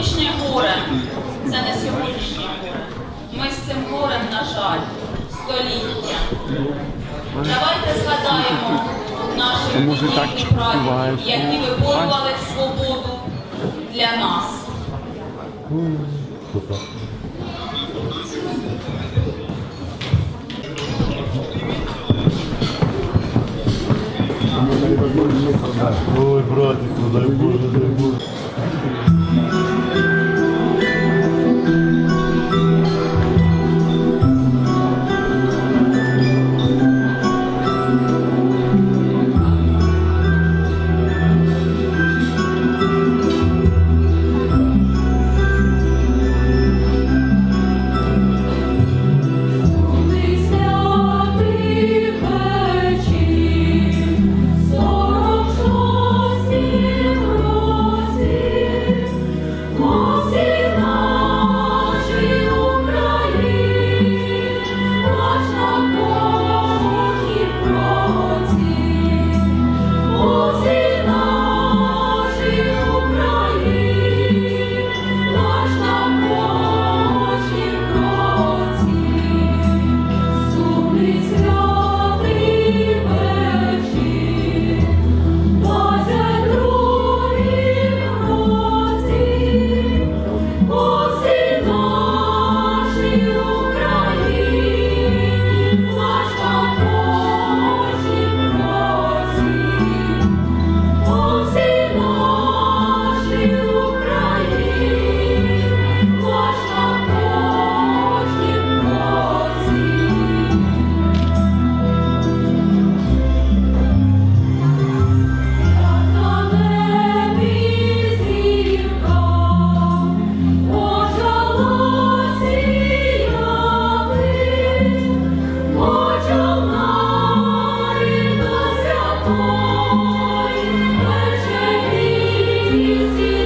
Сьогоднішнє горе це не сьогоднішнє горе. Ми з цим горем, на жаль, століття. Давайте згадаємо наших і прадідів, які виборювали свободу для нас. Ой, братику, дай Боже, дай Боже. easy.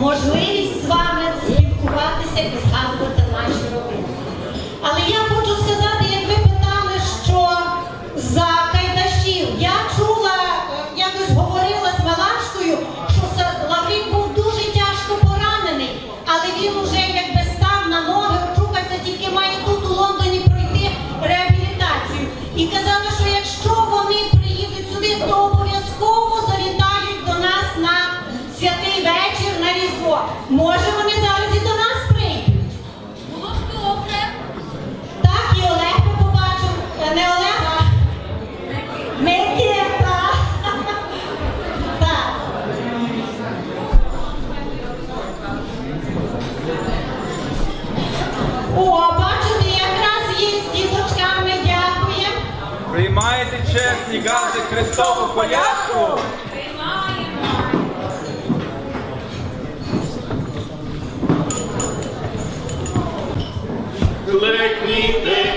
можливість з вами спілкуватися і чесні гази Христову колядку? Приймаємо. Клекніте всі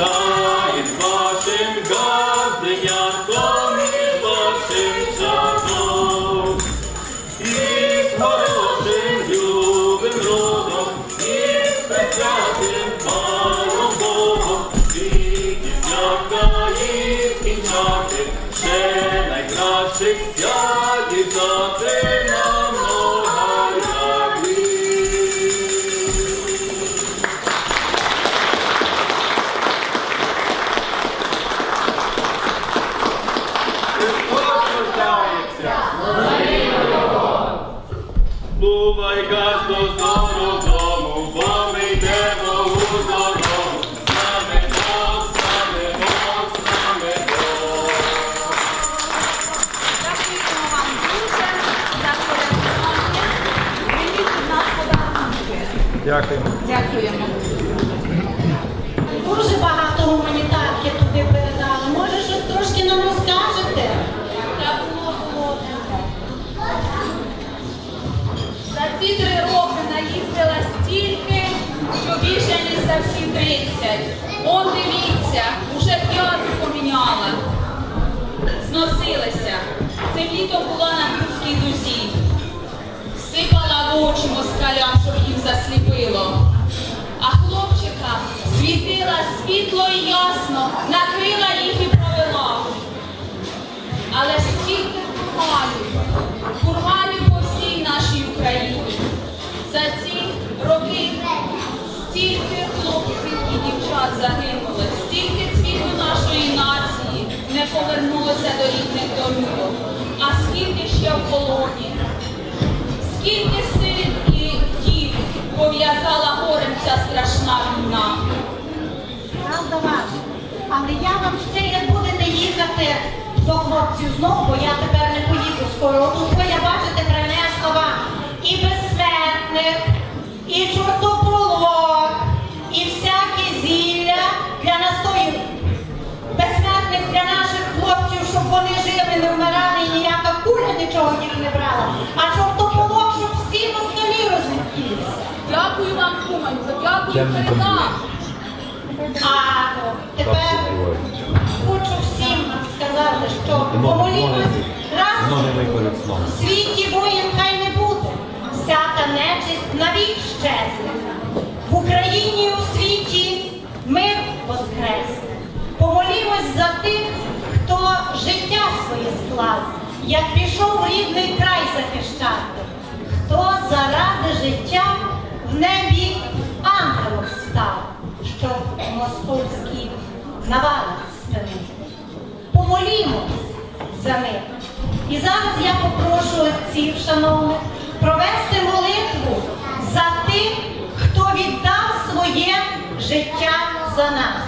Та Дякуємо. Дякуємо. Дуже багато гуманітарки туди передали. Може, щось трошки нам розкажете? Я було голодна. За ці три роки наїздила стільки, що більше ніж за всі 30. Он дивіться, уже п'яту поміняла. Зносилися. Цим літом була на Курській дузі. Сипала в очі москалям, щоб їм їх засліпило. А хлопчика світила світло і ясно, накрила їх і провела. Але стільки курганів, курганів по всій нашій Україні. За ці роки стільки хлопців і дівчат загинули, стільки цвіту нашої нації не повернулося до рідних домівок. А скільки ще в полоні, скільки пов'язала горем ця страшна війна. Правда ваша, але я вам ще не як будете їхати до хлопців знову, бо я тепер не поїду скоро. Тут ви бачите про мене слова і безсмертних, і чортопо. Передам. А тепер хочу всім сказати, що помолімось разом. У світі воїн хай не буде, всяка нечисть навік щезне. В Україні і у світі мир воскресне. Помолімось за тих, хто життя своє склав, як пішов в рідний край захищати, хто заради життя в небі московські навали спинити. Помолімось за них. І зараз я попрошу отців, шановних, провести молитву за тих, хто віддав своє життя за нас,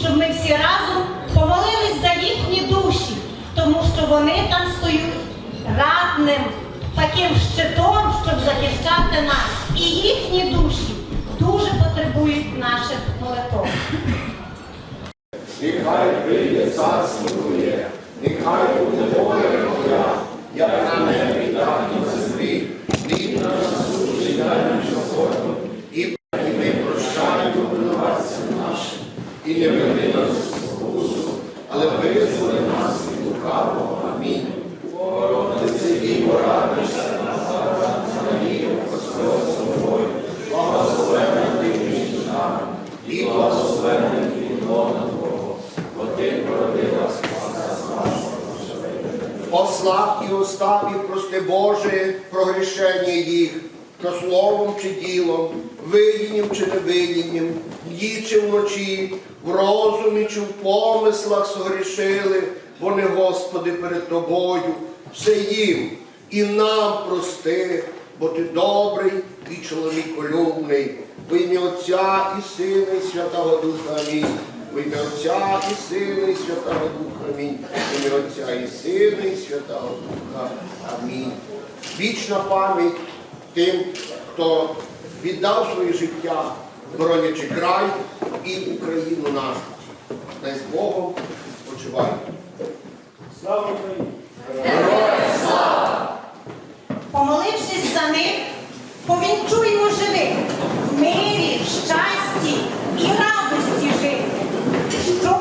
щоб ми всі разом помолились за їхні душі, тому що вони там стоять радним таким щитом, щоб захищати нас. І їхні душі дуже потребують наших молитв. Нехай прийде царство Твоє, нехай буде воля Твоя, як на небі, так і на землі. Хліб наш насущний дай нам сьогодні, і ми прощаємо винуватцям нашим, і не веди нас спокусу, але визволи нас від лукавого. Ослаб і прости Боже, прогрішення їх, що словом чи ділом, видінням чи невидінням, дні чи вночі, в розумі чи в помислах согрішили, вони, Господи, перед Тобою, все їм і нам прости, бо Ти добрий і чоловіколюбний, в ім'я Отця і Сина, і Святого Духа. Амінь. В ім'я Отця і Сина, і Святого Духа. Амінь. В ім'я Отця і Сина, і Святого Духа. Амінь. Вічна пам'ять тим, хто віддав своє життя, боронячи край і Україну нашу. Дай з Богом почивай. Слава Україні! Помолившись за них, повінчуємо живих в мирі, щасті і радості жити, щоб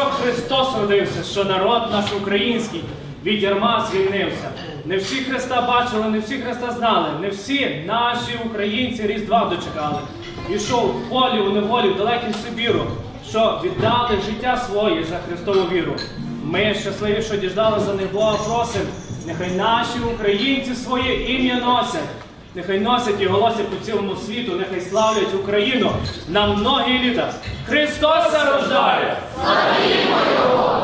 Христос родився, що народ наш український від ярма звільнився. Не всі Христа бачили, не всі Христа знали, не всі наші українці Різдва дочекали. Ішов в полі у неволі в далекий Сибіру, що віддали життя своє за Христову віру. Ми щасливі, що діждали за них Бога просим. Нехай наші українці своє ім'я носять. Нехай носять і голосять по цілому світу, нехай славлять Україну на многі літа. Христос зарождає! рождає! Гарно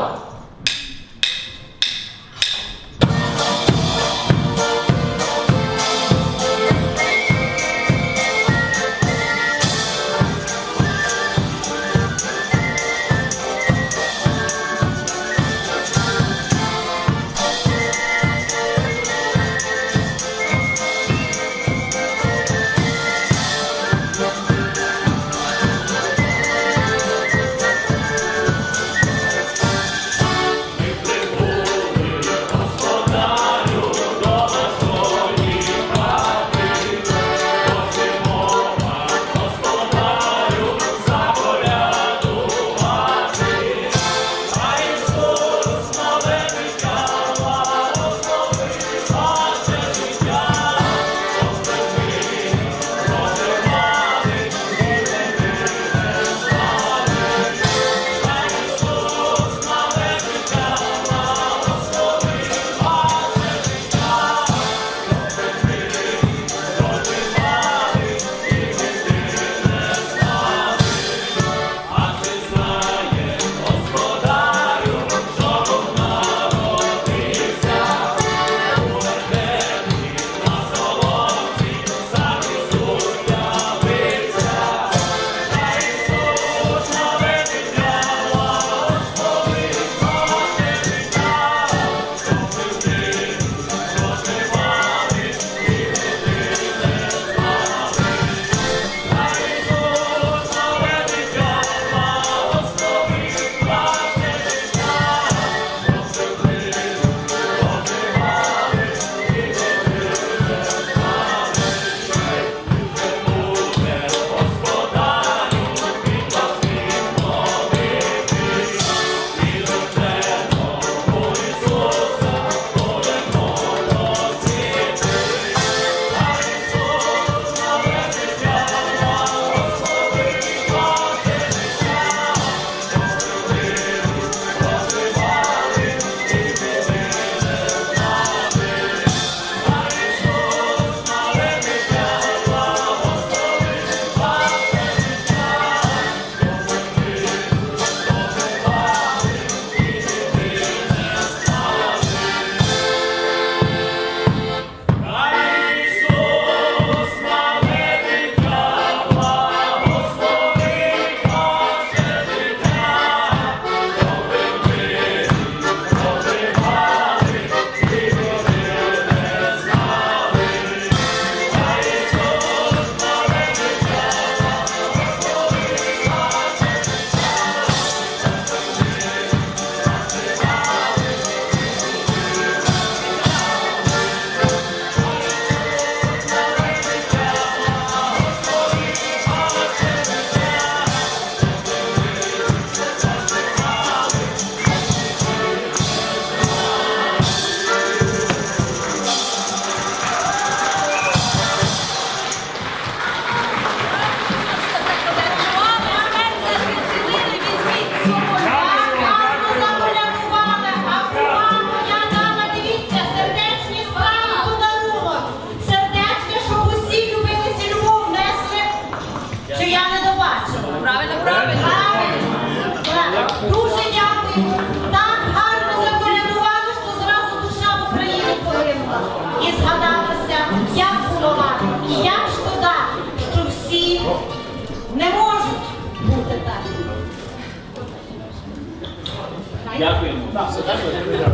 that was really